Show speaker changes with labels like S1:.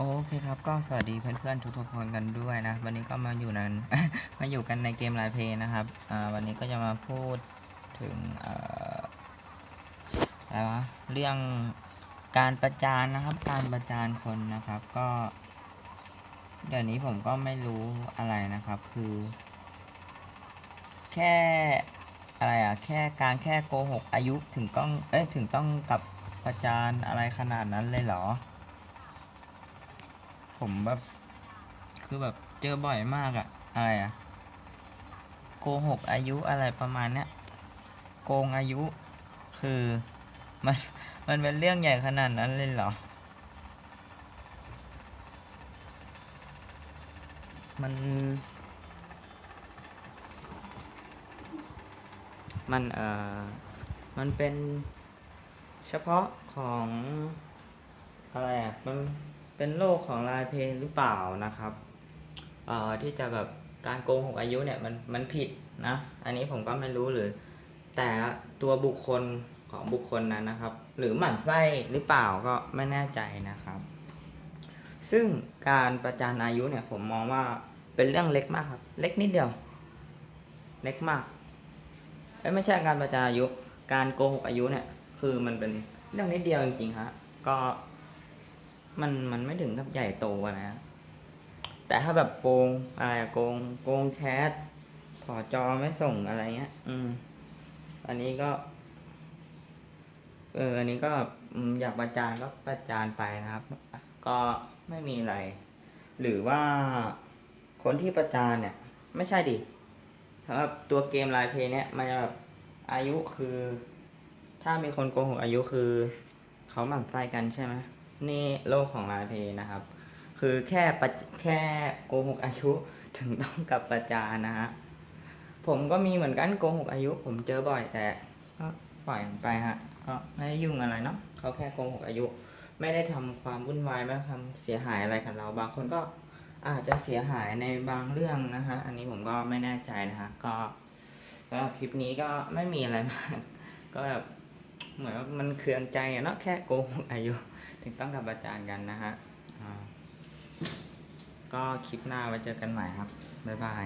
S1: โอเคครับก็สวัสดีเพื่อนๆทุกๆคนกันด้วยนะ วันนี้ก็มาอยู่นั้น มาอยู่กันในเกมไลน์เพย์นะครับวันนี้ก็จะมาพูดถึงเอ่ออะไรวะเรื่องการประจานนะครับ การประจานคนนะครับก็ เดี๋ยวนี้ผมก็ไม่รู้อะไรนะครับ คือ แค่อะไรอะแค่การแค่โกหกอายุถึงต้องเอ้ยถึงต้องกับประจานอะไรขนาดนั้นเลยเหรอ ผมแบบ คือแบบเจอบ่อยมากอะอะไรอะโกหกอายุอะไรประมาณเนี้ยโกงอายุคือมันมันเป็นเรื่องใหญ่ขนาดนั้นเลยเหรอ มัน มันเอ่อ มันเป็นเฉพาะของอะไรอะ มัน เป็นโลกของลายเพลงหรือเปล่านะครับเอ่อที่จะแบบการโกงหกอายุเนี่ยมันมันผิดนะ อันนี้ผมก็ไม่รู้หรือ แต่ตัวบุคคลของบุคคลนั้นนะครับ หรือหมั่นไส้หรือเปล่าก็ไม่แน่ใจนะครับ ซึ่งการประจานอายุเนี่ยผมมองว่าเป็นเรื่องเล็กมากครับ เล็กนิดเดียว เล็กมากไม่ใช่การประจานอายุ การโกหกอายุเนี่ย คือมันเป็นเรื่องนิดเดียวจริงๆฮะก็ มันมันไม่ถึงกับใหญ่โตอะนะ แต่ถ้าแบบโกงอะไรอะโกงโกงแคสถอจอไม่ส่งอะไรเงี้ย อืม อันนี้ก็ เออ อันนี้ก็อืมอยากประจานก็ประจานไปนะครับ ก็ไม่มีอะไร หรือว่าคนที่ประจานเนี่ย ไม่ใช่ดิสำหรับตัวเกมไลน์เพย์เนี่ยมันจะแบบอายุคือ ถ้ามีคนโกหกอายุคือ เขาหมั่นไส้กันใช่ไหม นี่โลกของไลน์เพย์นะครับ คือแค่แค่โกหกอายุถึงต้องกับประจานนะฮะผมก็มีเหมือนกันโกหกอายุ ผมเจอบ่อยแต่ก็ปล่อยไปฮะก็ไม่ได้ยุ่งอะไรเนาะเขาแค่โกหกอายุ ไม่ได้ทำความวุ่นวายไม่ทำเสียหายอะไรกับเรา บางคนก็อาจจะเสียหายในบางเรื่องนะฮะอันนี้ผมก็ไม่แน่ใจนะฮะก็ก็คลิปนี้ก็ไม่มีอะไรมากก็แบบเหมือนว่ามันเคืองใจเนาะแค่โกหกอายุ ถึงต้องกับอาจารย์กันนะฮะก็คลิปหน้าไว้เจอกันใหม่ครับ บ๊ายบาย